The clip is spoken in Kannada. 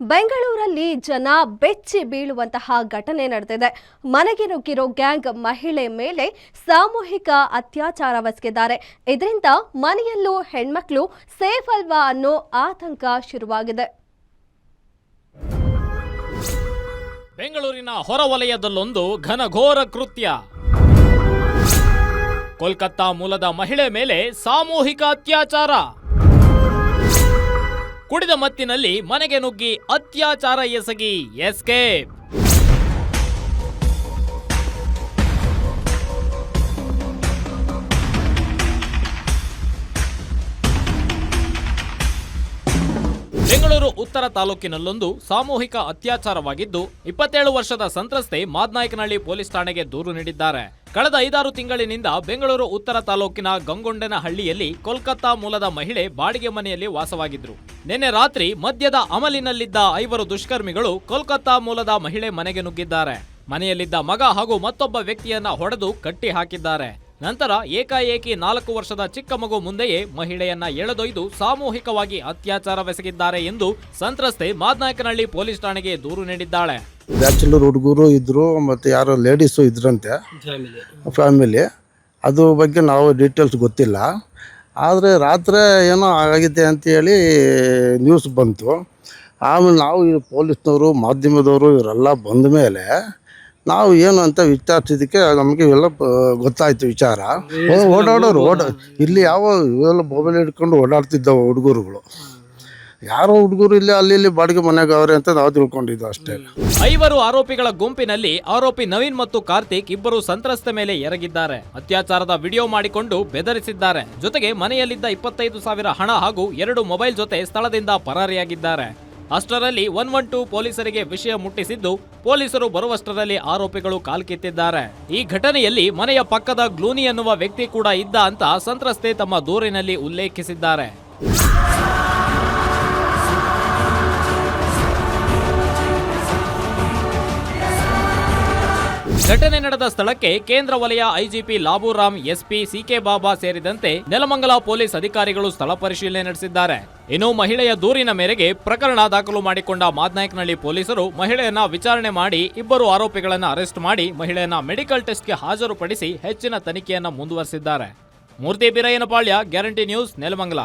ಬೆಂಗಳೂರಲ್ಲಿ ಜನ ಬೆಚ್ಚಿ ಬೀಳುವಂತಹ ಘಟನೆ ನಡೆದಿದೆ. ಮನೆಗೆ ನುಗ್ಗಿರೋ ಗ್ಯಾಂಗ್ ಮಹಿಳೆ ಮೇಲೆ ಸಾಮೂಹಿಕ ಅತ್ಯಾಚಾರವೆಸಗಿದ್ದಾರೆ ಇದರಿಂದ ಮನೆಯಲ್ಲೂ ಹೆಣ್ಮಕ್ಳು ಸೇಫ್ ಅಲ್ವಾ ಅನ್ನೋ ಆತಂಕ ಶುರುವಾಗಿದೆ. ಬೆಂಗಳೂರಿನ ಹೊರವಲಯದಲ್ಲೊಂದು ಘನಘೋರ ಕೃತ್ಯ. ಕೋಲ್ಕತ್ತಾ ಮೂಲದ ಮಹಿಳೆ ಮೇಲೆ ಸಾಮೂಹಿಕ ಅತ್ಯಾಚಾರ. ಕುಡಿದ ಮತ್ತಿನಲ್ಲಿ ಮನೆಗೆ ನುಗ್ಗಿ ಅತ್ಯಾಚಾರ ಎಸಗಿ ಎಸ್ಕೇಪ್ ಬೆಂಗಳೂರು ಉತ್ತರ ತಾಲೂಕಿನಲ್ಲೊಂದು ಸಾಮೂಹಿಕ ಅತ್ಯಾಚಾರವಾಗಿದ್ದು, ಇಪ್ಪತ್ತೇಳು ವರ್ಷದ ಸಂತ್ರಸ್ತೆ ಮಾದ್ನಾಯಕನಹಳ್ಳಿ ಪೊಲೀಸ್ ಠಾಣೆಗೆ ದೂರು ನೀಡಿದ್ದಾರೆ. ಕಳೆದ ಐದಾರು ತಿಂಗಳಿನಿಂದ ಬೆಂಗಳೂರು ಉತ್ತರ ತಾಲೂಕಿನ ಗಂಗೊಂಡನಹಳ್ಳಿಯಲ್ಲಿ ಕೋಲ್ಕತ್ತಾ ಮೂಲದ ಮಹಿಳೆ ಬಾಡಿಗೆ ಮನೆಯಲ್ಲಿ ವಾಸವಾಗಿದ್ರು ನಿನ್ನೆ ರಾತ್ರಿ ಮದ್ಯದ ಅಮಲಿನಲ್ಲಿದ್ದ ಐವರು ದುಷ್ಕರ್ಮಿಗಳು ಕೋಲ್ಕತ್ತಾ ಮೂಲದ ಮಹಿಳೆ ಮನೆಗೆ ನುಗ್ಗಿದ್ದಾರೆ. ಮನೆಯಲ್ಲಿದ್ದ ಮಗ ಹಾಗೂ ಮತ್ತೊಬ್ಬ ವ್ಯಕ್ತಿಯನ್ನ ಹೊಡೆದು ಕಟ್ಟಿ ಹಾಕಿದ್ದಾರೆ ನಂತರ ಏಕಾಏಕಿ ನಾಲ್ಕು ವರ್ಷದ ಚಿಕ್ಕ ಮಗು ಮುಂದೆಯೇ ಮಹಿಳೆಯನ್ನ ಎಳೆದೊಯ್ದು ಸಾಮೂಹಿಕವಾಗಿ ಅತ್ಯಾಚಾರವೆಸಗಿದ್ದಾರೆ ಎಂದು ಸಂತ್ರಸ್ತೆ ಮಾದನಾಯಕನಹಳ್ಳಿ ಪೊಲೀಸ್ ಠಾಣೆಗೆ ದೂರು ನೀಡಿದ್ದಾಳೆ. ಬ್ಯಾಚುಲರ್ ಹುಡುಗರು ಇದ್ದರು ಮತ್ತೆ ಯಾರೋ ಲೇಡೀಸು ಇದ್ರಂತೆ. ಫ್ಯಾಮಿಲಿ. ಅದು ಬಗ್ಗೆ ನಾವು ಡೀಟೇಲ್ಸ್ ಗೊತ್ತಿಲ್ಲ. ಆದರೆ ರಾತ್ರಿ ಏನೋ ಆಗಿದೆ ಅಂತೇಳಿ ನ್ಯೂಸ್ ಬಂತು. ಆಮೇಲೆ ನಾವು ಈ ಪೊಲೀಸ್ನವರು, ಮಾಧ್ಯಮದವರು ಇವರೆಲ್ಲ ಬಂದ ಮೇಲೆ ನಾವು ಏನು ಅಂತ ವಿಚಾರಿಸಿದಕ್ಕೆ ನಮಗೆ ಎಲ್ಲ ಗೊತ್ತಾಯ್ತು ವಿಚಾರ. ಓಡಾಡೋರು, ಓಡ, ಇಲ್ಲಿ ಯಾವ, ಇವೆಲ್ಲ ಮೊಬೈಲ್ ಹಿಡ್ಕೊಂಡು ಓಡಾಡ್ತಿದ್ದವು ಹುಡುಗರುಗಳು. ಯಾರು ಹುಡುಗರು ಇಲ್ಲಿ, ಅಲ್ಲಿ, ಇಲ್ಲಿ ಬಾಡಿಗೆ ಮನೆಗೆ ಅವ್ರೆ ಅಂತ ನಾವು ತಿಳ್ಕೊಂಡಿದ್ದು ಅಷ್ಟೇ. ಐವರು ಆರೋಪಿಗಳ ಗುಂಪಿನಲ್ಲಿ ಆರೋಪಿ ನವೀನ್ ಮತ್ತು ಕಾರ್ತಿಕ್ ಇಬ್ಬರು ಸಂತ್ರಸ್ತ ಮೇಲೆ ಎರಗಿದ್ದಾರೆ. ಅತ್ಯಾಚಾರದ ವಿಡಿಯೋ ಮಾಡಿಕೊಂಡು ಬೆದರಿಸಿದ್ದಾರೆ. ಜೊತೆಗೆ ಮನೆಯಲ್ಲಿದ್ದ ಇಪ್ಪತ್ತೈದು ಸಾವಿರ ಹಣ ಹಾಗೂ ಎರಡು ಮೊಬೈಲ್ ಜೊತೆ ಸ್ಥಳದಿಂದ ಪರಾರಿಯಾಗಿದ್ದಾರೆ. ಅಷ್ಟರಲ್ಲಿ ಒನ್ ಒನ್ ಟೂ ಪೊಲೀಸರಿಗೆ ವಿಷಯ ಮುಟ್ಟಿಸಿದ್ದು, ಪೊಲೀಸರು ಬರುವಷ್ಟರಲ್ಲಿ ಆರೋಪಿಗಳು ಕಾಲ್ಕಿತ್ತಿದ್ದಾರೆ ಈ ಘಟನೆಯಲ್ಲಿ ಮನೆಯ ಪಕ್ಕದ ಗ್ಲೂನಿ ಎನ್ನುವ ವ್ಯಕ್ತಿ ಕೂಡ ಇದ್ದ ಅಂತ ಸಂತ್ರಸ್ತೆ ತಮ್ಮ ದೂರಿನಲ್ಲಿ ಉಲ್ಲೇಖಿಸಿದ್ದಾರೆ. ಘಟನೆ ನಡೆದ ಸ್ಥಳಕ್ಕೆ ಕೇಂದ್ರ ವಲಯ IGP Labhuram, SP C K Baba ಸೇರಿದಂತೆ ನೆಲಮಂಗಲ ಪೊಲೀಸ್ ಅಧಿಕಾರಿಗಳು ಸ್ಥಳ ಪರಿಶೀಲನೆ ನಡೆಸಿದ್ದಾರೆ. ಇನ್ನು ಮಹಿಳೆಯ ದೂರಿನ ಮೇರೆಗೆ ಪ್ರಕರಣ ದಾಖಲು ಮಾಡಿಕೊಂಡ ಮಾದ್ನಾಯಕನಹಳ್ಳಿ ಪೊಲೀಸರು ಮಹಿಳೆಯನ್ನ ವಿಚಾರಣೆ ಮಾಡಿ ಇಬ್ಬರು ಆರೋಪಿಗಳನ್ನು ಅರೆಸ್ಟ್ ಮಾಡಿ ಮಹಿಳೆಯನ್ನ ಮೆಡಿಕಲ್ ಟೆಸ್ಟ್ಗೆ ಹಾಜರುಪಡಿಸಿ ಹೆಚ್ಚಿನ ತನಿಖೆಯನ್ನು ಮುಂದುವರೆಸಿದ್ದಾರೆ. Murthy Biraiahnapalya, guarantee news, Nelamangala.